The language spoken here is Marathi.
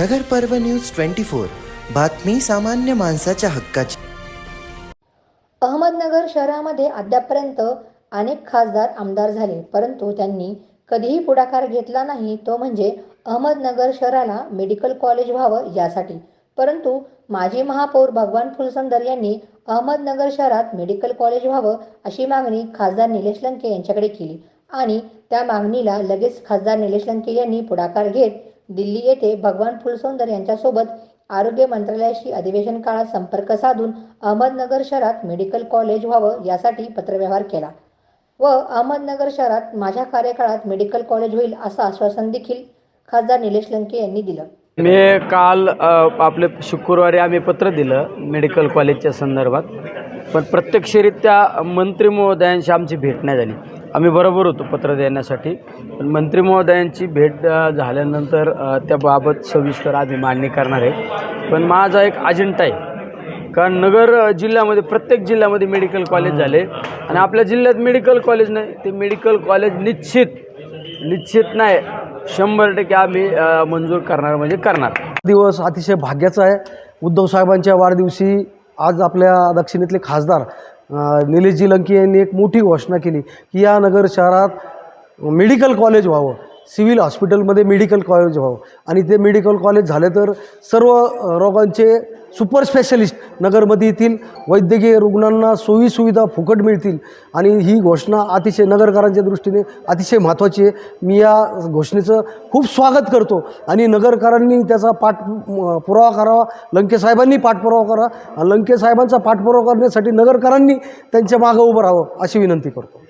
नगर पर्व न्यूज ट्वेंटी फोर. बातमी सामान्य माणसाच्या हक्काची. अहमदनगर शहरामध्ये अद्यापर्यंत अनेक खासदार आमदार झाले परंतु त्यांनी कधीही पुढाकार घेतला नाही तो म्हणजे अहमदनगर शहराला मेडिकल कॉलेज व्हावं यासाठी. परंतु माजी महापौर भगवान फुलसंदर यांनी अहमदनगर शहरात मेडिकल कॉलेज व्हावं अशी मागणी खासदार निलेश लंके यांच्याकडे केली आणि त्या मागणीला लगेच खासदार निलेश लंके यांनी पुढाकार घेत दिल्ली येथे भगवान फुलसुंदर यांच्यासोबत आरोग्य मंत्रालयाशी अधिवेशन काळात संपर्क साधून अहमदनगर शहरात मेडिकल कॉलेज व्हावं यासाठी पत्रव्यवहार केला. व अहमदनगर शहरात माझ्या कार्यकाळात मेडिकल कॉलेज होईल असं आश्वासन देखील खासदार निलेश लंके यांनी दिलं. मी काल आपले शुक्रवारी आम्ही पत्र दिलं मेडिकल कॉलेजच्या संदर्भात. पण प्रत्यक्षरित्या मंत्री महोदयांशी आमची भेट नाही झाली. आम्ही बरोबर होतो पत्र देण्यासाठी. पण मंत्री महोदयांची भेट झाल्यानंतर त्याबाबत सविस्तर आम्ही मांडणी करणार आहे. पण माझा एक अजेंडा आहे. कारण नगर जिल्ह्यामध्ये प्रत्येक जिल्ह्यामध्ये मेडिकल कॉलेज झाले. आणि आपल्या जिल्ह्यात मेडिकल कॉलेज नाही. ते मेडिकल कॉलेज निश्चित निश्चित नाही. शंभर टक्के आम्ही मंजूर करणार म्हणजे करणार. दिवस अतिशय भाग्याचा आहे. उद्धव साहेबांच्या वाढदिवशी आज आपल्या दक्षिणेतले खासदार निलेशजी लंके यांनी एक मोठी घोषणा केली की या नगर शहरात मेडिकल कॉलेज व्हावं. सिव्हिल हॉस्पिटलमध्ये मेडिकल कॉलेज व्हावं. आणि ते मेडिकल कॉलेज झाले तर सर्व रोगांचे सुपर स्पेशलिस्ट नगरमध्ये येतील. वैद्यकीय रुग्णांना सोयीसुविधा फुकट मिळतील. आणि ही घोषणा अतिशय नगरकरांच्या दृष्टीने अतिशय महत्त्वाची आहे. मी या घोषणेचं खूप स्वागत करतो. आणि नगरकरांनी त्याचा पाठ पुरावा करावा. लंकेसाहेबांनी पाठपुरावा करा. लंकेसाहेबांचा पाठपुरावा करण्यासाठी नगरकरांनी त्यांच्या मागं उभं राहावं अशी विनंती करतो.